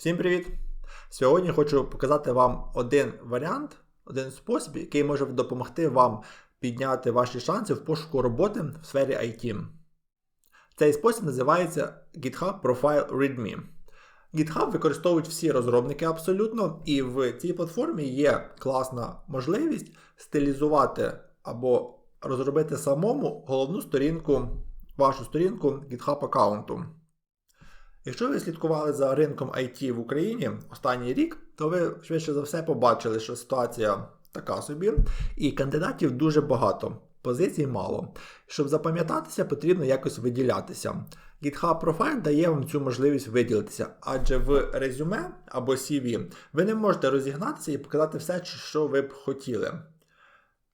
Всім привіт! Сьогодні хочу показати вам один варіант, один спосіб, який може допомогти вам підняти ваші шанси в пошуку роботи в сфері IT. Цей спосіб називається GitHub Profile README. GitHub використовують всі розробники абсолютно, і в цій платформі є класна можливість стилізувати або розробити самому головну сторінку, вашу сторінку GitHub аккаунту. Якщо ви слідкували за ринком IT в Україні останній рік, то ви швидше за все побачили, що ситуація така собі, і кандидатів дуже багато, позицій мало. Щоб запам'ятатися, потрібно якось виділятися. GitHub Profile дає вам цю можливість виділитися, адже в резюме або CV ви не можете розігнатися і показати все, що ви б хотіли.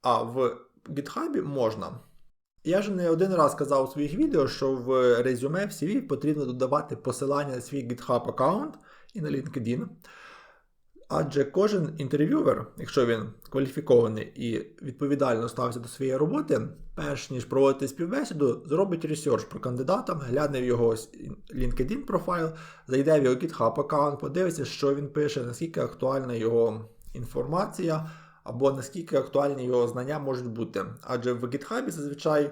А в GitHub можна. Я вже не один раз казав у своїх відео, що в резюме в CV потрібно додавати посилання на свій GitHub аккаунт і на LinkedIn. Адже кожен інтерв'ювер, якщо він кваліфікований і відповідально ставиться до своєї роботи, перш ніж проводити співбесіду, зробить ресерч про кандидата, гляне в його LinkedIn профайл, зайде в його GitHub аккаунт, подивиться, що він пише, наскільки актуальна його інформація або наскільки актуальні його знання можуть бути. Адже в GitHub зазвичай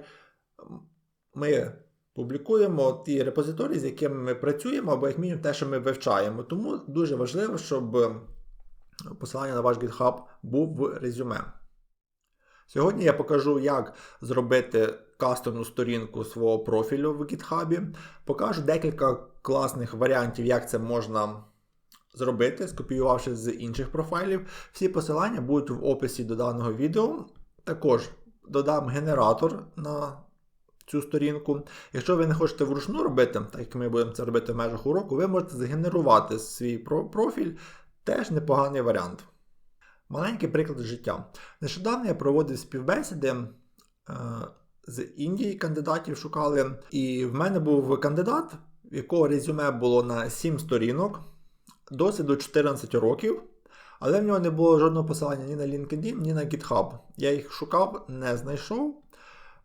ми публікуємо ті репозиторії, з якими ми працюємо, або як мінімум те, що ми вивчаємо. Тому дуже важливо, щоб посилання на ваш GitHub був в резюме. Сьогодні я покажу, як зробити кастомну сторінку свого профілю в GitHub. Покажу декілька класних варіантів, як це можна зробити, скопіювавши з інших профайлів. Всі посилання будуть в описі до даного відео. Також додам генератор на цю сторінку. Якщо ви не хочете вручну робити, так як ми будемо це робити в межах уроку, ви можете згенерувати свій профіль. Теж непоганий варіант. Маленький приклад життя. Нещодавно я проводив співбесіди. Е, з Індії кандидатів шукали, і в мене був кандидат, в якого резюме було на 7 сторінок досвіду 14 років, але в нього не було жодного посилання ні на LinkedIn, ні на GitHub. Я їх шукав, не знайшов.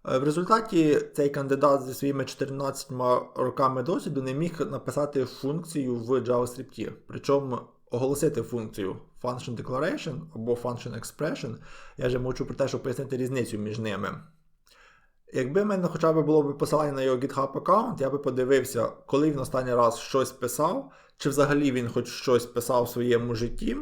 Е, в результаті цей кандидат зі своїми 14 роками досвіду не міг написати функцію в JavaScript. Причому оголосити функцію Function Declaration або Function Expression. Я вже мовчу про те, щоб пояснити різницю між ними. Якби в мене хоча б було б посилання на його GitHub аккаунт, я би подивився, коли він останній раз щось писав, чи взагалі він хоч щось писав в своєму житті.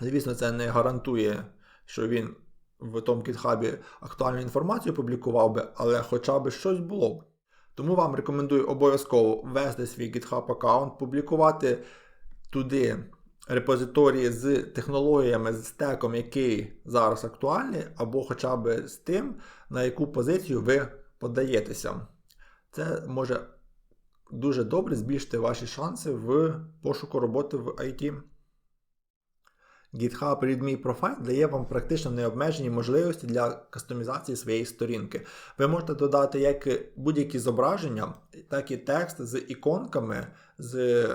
Звісно, це не гарантує, що він в тому GitHub актуальну інформацію публікував би, але хоча б щось було б. Тому вам рекомендую обов'язково ввести свій GitHub аккаунт, публікувати туди репозиторії з технологіями, з стеком, який зараз актуальний, або хоча б з тим, на яку позицію ви подаєтеся. Це може дуже добре збільшити ваші шанси в пошуку роботи в IT. GitHub README Profile дає вам практично необмежені можливості для кастомізації своєї сторінки. Ви можете додати як будь-які зображення, так і текст з іконками, з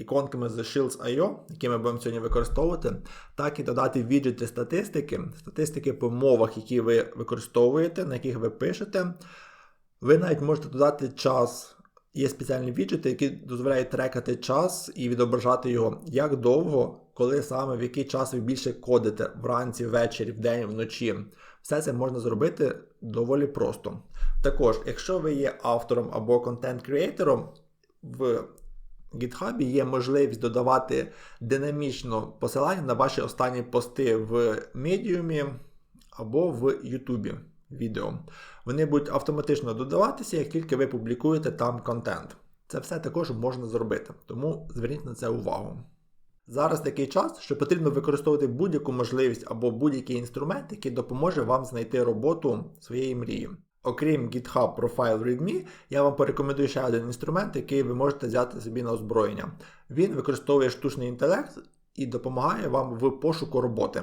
іконками з Shields.io, які ми будемо сьогодні використовувати, так і додати віджити статистики, статистики по мовах, які ви використовуєте, на яких ви пишете. Ви навіть можете додати час. Є спеціальні віджити, які дозволяють трекати час і відображати його, як довго, коли саме в який час ви більше кодите вранці, ввечері, вдень, вночі. Все це можна зробити доволі просто. Також, якщо ви є автором або контент-креатором, в GitHub є можливість додавати динамічно посилання на ваші останні пости в Medium або в YouTube відео. Вони будуть автоматично додаватися, як тільки ви публікуєте там контент. Це все також можна зробити, тому зверніть на це увагу. Зараз такий час, що потрібно використовувати будь-яку можливість або будь-який інструмент, який допоможе вам знайти роботу своєї мрії. Окрім GitHub Profile README, я вам порекомендую ще один інструмент, який ви можете взяти собі на озброєння. Він використовує штучний інтелект і допомагає вам в пошуку роботи.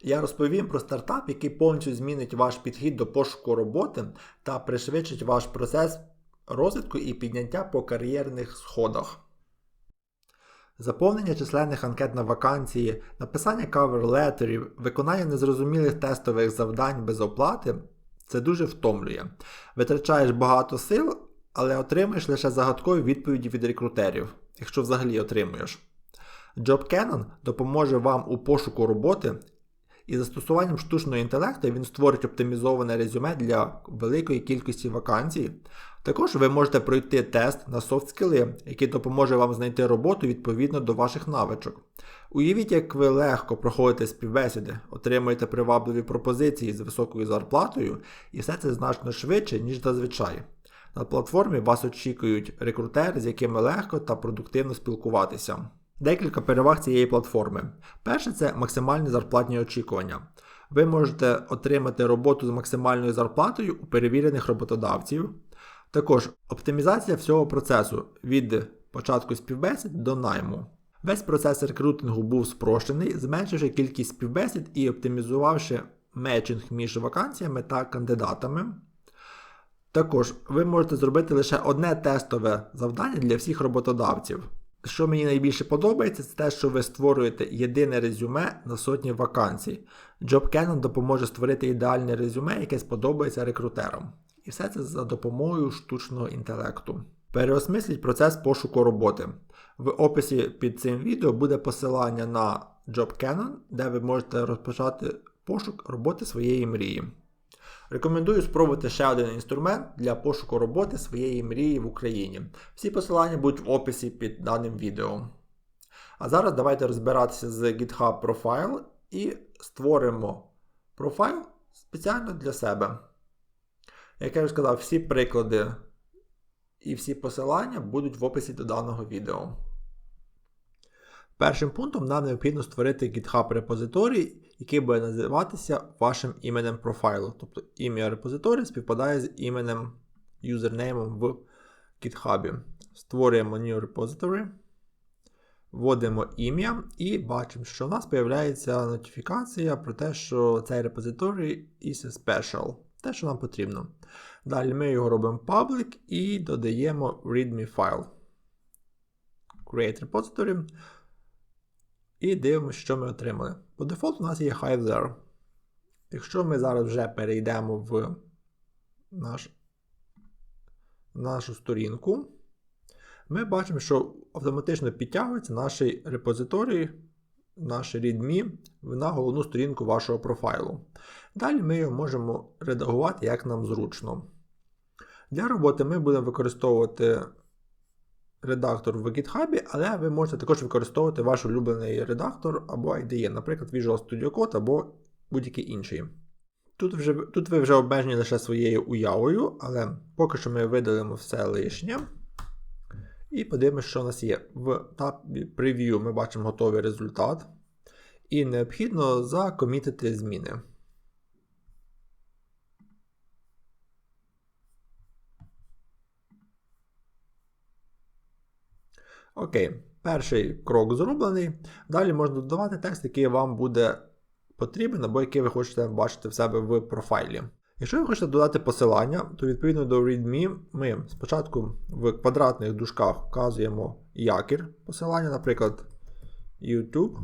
Я розповім про стартап, який повністю змінить ваш підхід до пошуку роботи та пришвидшить ваш процес розвитку і підняття по кар'єрних сходах. Заповнення численних анкет на вакансії, написання кавер-летерів, виконання незрозумілих тестових завдань без оплати це дуже втомлює. Витрачаєш багато сил, але отримуєш лише загадкові відповіді від рекрутерів. якщо взагалі отримуєш. JobCanon допоможе вам у пошуку роботи, і застосуванням штучного інтелекту він створить оптимізоване резюме для великої кількості вакансій. Також ви можете пройти тест на софт скіли, який допоможе вам знайти роботу відповідно до ваших навичок. Уявіть, як ви легко проходите співбесіди, отримуєте привабливі пропозиції з високою зарплатою, і все це значно швидше, ніж зазвичай. На платформі вас очікують рекрутери, з якими легко та продуктивно спілкуватися. Декілька переваг цієї платформи. Перше це максимальні зарплатні очікування. Ви можете отримати роботу з максимальною зарплатою у перевірених роботодавців. Також оптимізація всього процесу від початку співбесід до найму. Весь процес рекрутингу був спрощений, зменшивши кількість співбесід і оптимізувавши мечинг між вакансіями та кандидатами. Також ви можете зробити лише одне тестове завдання для всіх роботодавців. Що мені найбільше подобається, це те, що ви створюєте єдине резюме на сотні вакансій. JobCanon допоможе створити ідеальне резюме, яке сподобається рекрутерам. І все це за допомогою штучного інтелекту. Переосмисліть процес пошуку роботи. В описі під цим відео буде посилання на JobCanon, де ви можете розпочати пошук роботи своєї мрії. Рекомендую спробувати ще один інструмент для пошуку роботи своєї мрії в Україні. Всі посилання будуть в описі під даним відео. А зараз давайте розбиратися з GitHub Profile і створимо профайл спеціально для себе. Як я вже сказав, всі приклади і всі посилання будуть в описі до даного відео. Першим пунктом нам необхідно створити GitHub репозиторій, який буде називатися вашим іменем профайлу. Тобто ім'я репозиторію співпадає з іменем юзернеймом в GitHub. Створюємо New Repository, вводимо ім'я і бачимо, що у нас з'являється нотифікація про те, що цей репозиторій is special. Те, що нам потрібно. Далі ми його робимо public і додаємо readme файл. Create repository. І дивимося, що ми отримали. По дефолту у нас є Hive There. Якщо ми зараз вже перейдемо в наш, нашу сторінку, ми бачимо, що автоматично підтягується наш репозиторій, наш readme на головну сторінку вашого профайлу. Далі ми його можемо редагувати як нам зручно. Для роботи ми будемо використовувати редактор в GitHub, але ви можете також використовувати ваш улюблений редактор або IDE, наприклад, Visual Studio Code або будь-який інший. Тут вже, тут ви вже обмежені лише своєю уявою, але поки що ми видалимо все лишнє. І подивимося, що у нас є. В табі Preview ми бачимо готовий результат. І необхідно закомітити зміни. Окей, перший крок зроблений. Далі можна додавати текст, який вам буде потрібен, або який ви хочете бачити в себе в профайлі. Якщо ви хочете додати посилання, то відповідно до README ми спочатку в квадратних дужках вказуємо якір посилання, наприклад, YouTube.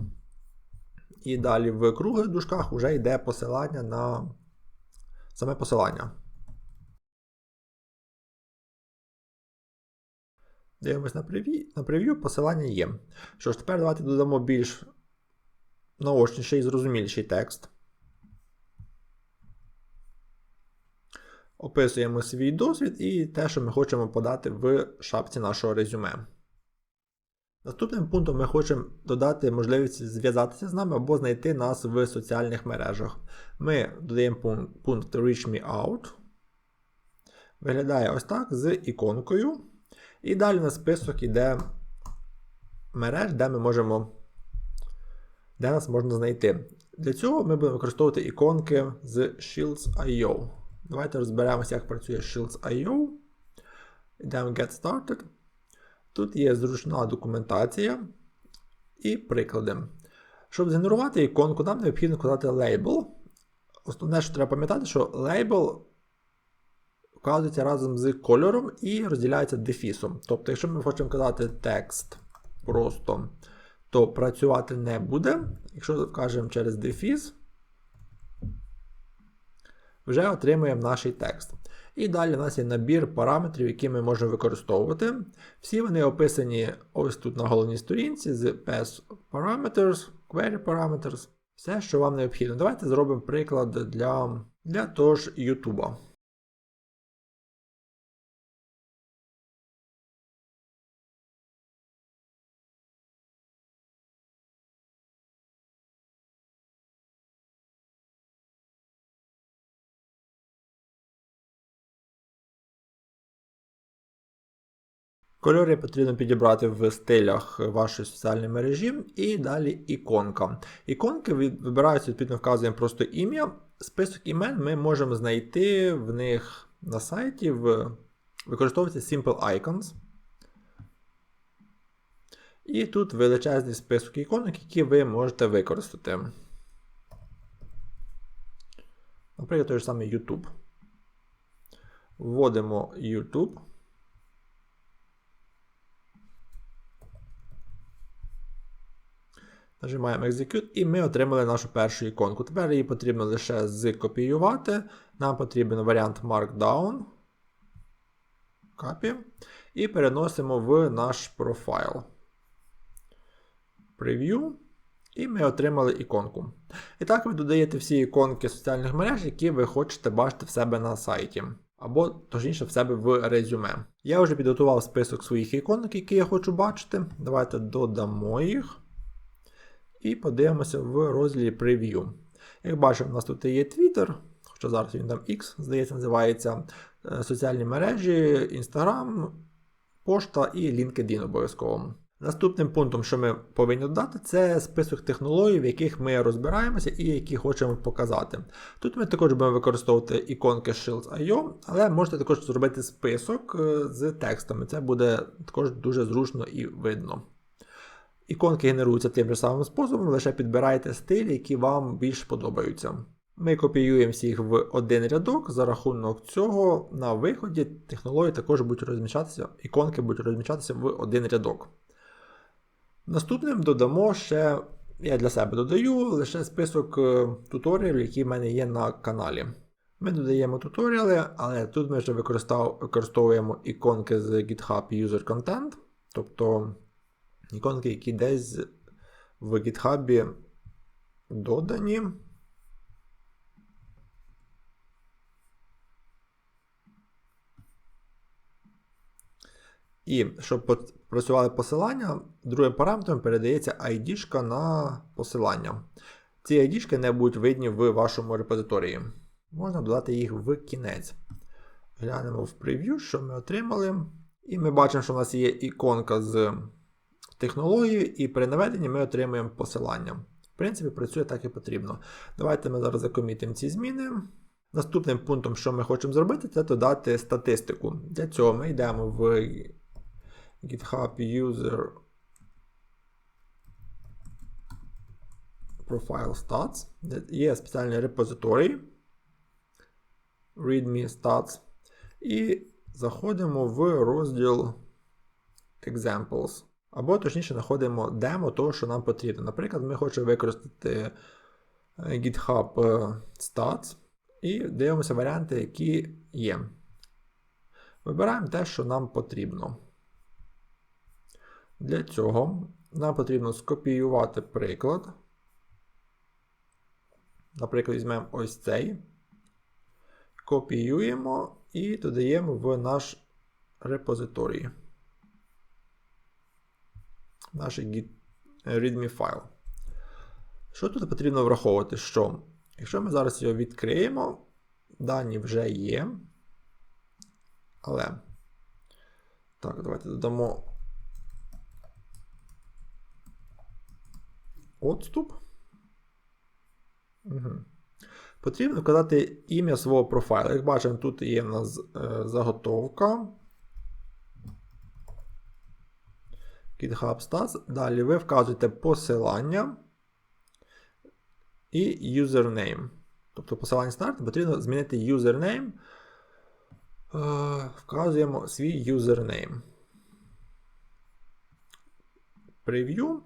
І далі в круглих дужках вже йде посилання на саме посилання. Дивимось на прев'ю, на прев'ю, посилання є. Що ж, тепер давайте додамо більш наочніший і зрозуміліший текст. Описуємо свій досвід і те, що ми хочемо подати в шапці нашого резюме. Наступним пунктом ми хочемо додати можливість зв'язатися з нами або знайти нас в соціальних мережах. Ми додаємо пункт Reach Me Out. Виглядає ось так з іконкою. І далі на список йде мереж, де ми можемо, де нас можна знайти. Для цього ми будемо використовувати іконки з Shields.io. Давайте розберемося, як працює Shields.io. Йдемо Get Started. Тут є зручна документація і приклади. Щоб згенерувати іконку, нам необхідно вкладати лейбл. Основне, що треба пам'ятати, що лейбл вказується разом з кольором і розділяється дефісом. Тобто, якщо ми хочемо казати текст просто, то працювати не буде. Якщо вкажемо через дефіс, вже отримуємо наш текст. І далі у нас є набір параметрів, які ми можемо використовувати. Всі вони описані ось тут на головній сторінці з PS Parameters, Query Parameters. Все, що вам необхідно. Давайте зробимо приклад для, для того ж YouTube. Кольори потрібно підібрати в стилях вашої соціальної мережі і далі іконка. Іконки вибираються, відповідно, вказуємо просто ім'я. Список імен ми можемо знайти в них на сайті, в... використовується Simple Icons. І тут величезний список іконок, які ви можете використати. Наприклад, той ж самий YouTube. Вводимо YouTube. Нажимаємо Execute, і ми отримали нашу першу іконку. Тепер її потрібно лише скопіювати. Нам потрібен варіант Markdown. Copy. І переносимо в наш профайл. Preview. І ми отримали іконку. І так ви додаєте всі іконки соціальних мереж, які ви хочете бачити в себе на сайті. Або, точніше, в себе в резюме. Я вже підготував список своїх іконок, які я хочу бачити. Давайте додамо їх. І подивимося в розділі Preview. Як бачимо, у нас тут є Twitter, хоча зараз він там X, здається, називається е, соціальні мережі, Instagram, пошта і LinkedIn обов'язково. Наступним пунктом, що ми повинні додати, це список технологій, в яких ми розбираємося і які хочемо показати. Тут ми також будемо використовувати іконки Shields.io, але можете також зробити список е, з текстами. Це буде також дуже зручно і видно. Іконки генеруються тим же самим способом, лише підбирайте стилі, які вам більш подобаються. Ми копіюємо всіх в один рядок, за рахунок цього на виході технології також будуть розміщатися, іконки будуть розміщатися в один рядок. Наступним додамо ще, я для себе додаю лише список е, туторіалів, які в мене є на каналі. Ми додаємо туторіали, але тут ми вже використовуємо іконки з GitHub User Content. Тобто іконки, які десь в GitHub додані. І щоб працювали посилання, другим параметром передається ID на посилання. Ці ID не будуть видні в вашому репозиторії. Можна додати їх в кінець. Глянемо в прев'ю, що ми отримали. І ми бачимо, що в нас є іконка з технологію, і при наведенні ми отримуємо посилання. В принципі, працює так і потрібно. Давайте ми зараз закомітимо ці зміни. Наступним пунктом, що ми хочемо зробити, це додати статистику. Для цього ми йдемо в GitHub User Profile Stats, є спеціальний репозиторій README Stats. І заходимо в розділ Examples. Або, точніше, знаходимо демо того, що нам потрібно. Наприклад, ми хочемо використати е, GitHub е, Stats і дивимося варіанти, які є. Вибираємо те, що нам потрібно. Для цього нам потрібно скопіювати приклад. Наприклад, візьмемо ось цей. Копіюємо і додаємо в наш репозиторій наш readme файл. Що тут потрібно враховувати? Що? Якщо ми зараз його відкриємо, дані вже є. Але. Так, давайте додамо отступ. Угу. Потрібно вказати ім'я свого профайлу. Як бачимо, тут є в нас е, заготовка. GitHub Stats. Далі ви вказуєте посилання і username. Тобто посилання старту потрібно змінити username. Е, вказуємо свій username. Прев'ю.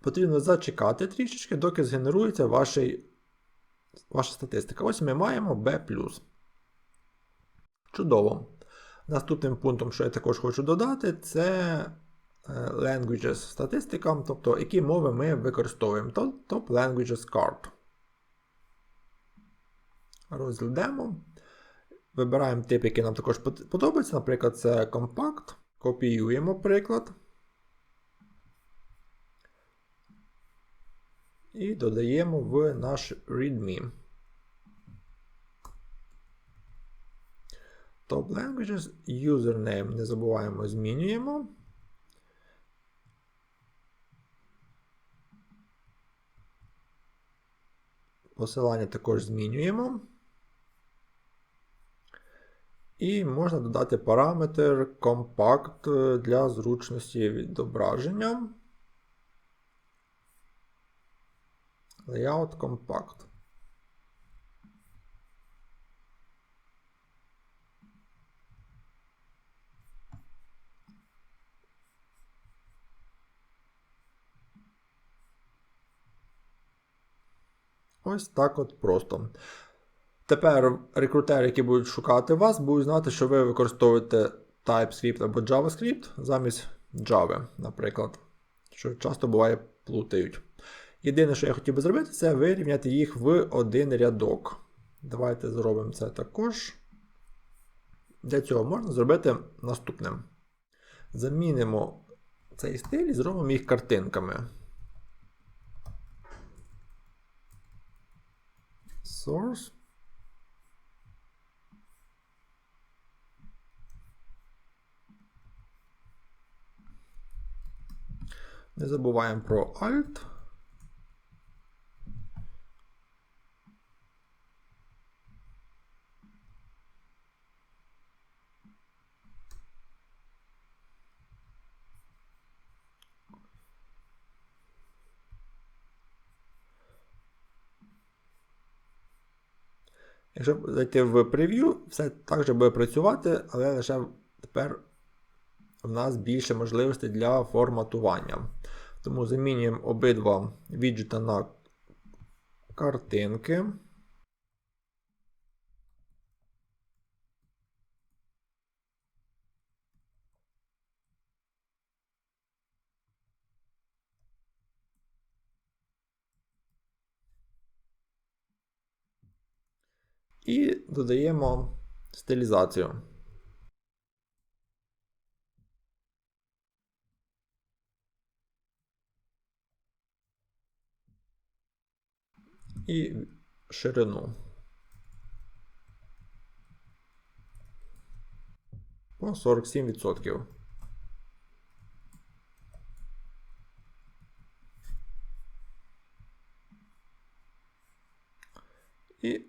Потрібно зачекати трішечки, доки згенерується ваша статистика. Ось ми маємо B. Чудово. Наступним пунктом, що я також хочу додати, це languages статистика, тобто які мови ми використовуємо. Top Languages Card. Розглядемо. Вибираємо тип, який нам також подобається. Наприклад, це Compact. Копіюємо приклад. І додаємо в наш README. Top Languages, username не забуваємо, змінюємо. Посилання також змінюємо. І можна додати параметр Compact для зручності відображення. Layout Compact. Ось так от просто. Тепер рекрутери, які будуть шукати вас, будуть знати, що ви використовуєте TypeScript або JavaScript замість Java, наприклад. Що часто буває плутають. Єдине, що я хотів би зробити, це вирівняти їх в один рядок. Давайте зробимо це також. Для цього можна зробити наступним. Замінимо цей стиль і зробимо їх картинками. Source. Не забуваємо про Alt. Якщо зайти в прев'ю, все так же буде працювати, але лише тепер в нас більше можливостей для форматування. Тому замінюємо обидва віджита на картинки. І додаємо стилізацію. І ширину. По 47%. І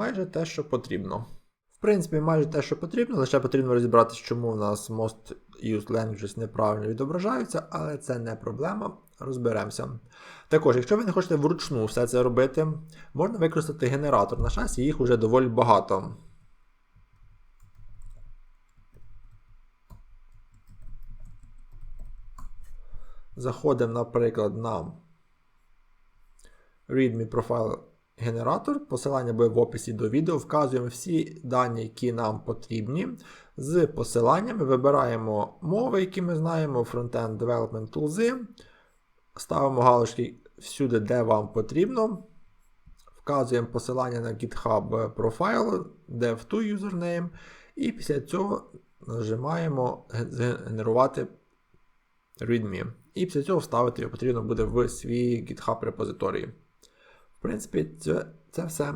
майже те, що потрібно. В принципі, майже те, що потрібно, лише потрібно розібратися, чому у нас most used languages неправильно відображаються, але це не проблема. Розберемося. Також, якщо ви не хочете вручну все це робити, можна використати генератор на шасі, їх вже доволі багато. Заходимо, наприклад, на readme profile генератор. Посилання буде в описі до відео. Вказуємо всі дані, які нам потрібні. З посиланнями вибираємо мови, які ми знаємо, Frontend Development Tools. Ставимо галочки всюди, де вам потрібно. Вказуємо посилання на GitHub профайл, dev2 username. І після цього нажимаємо Генерувати readme. І після цього вставити його потрібно буде в свій GitHub репозиторії. В принципі, це, це все.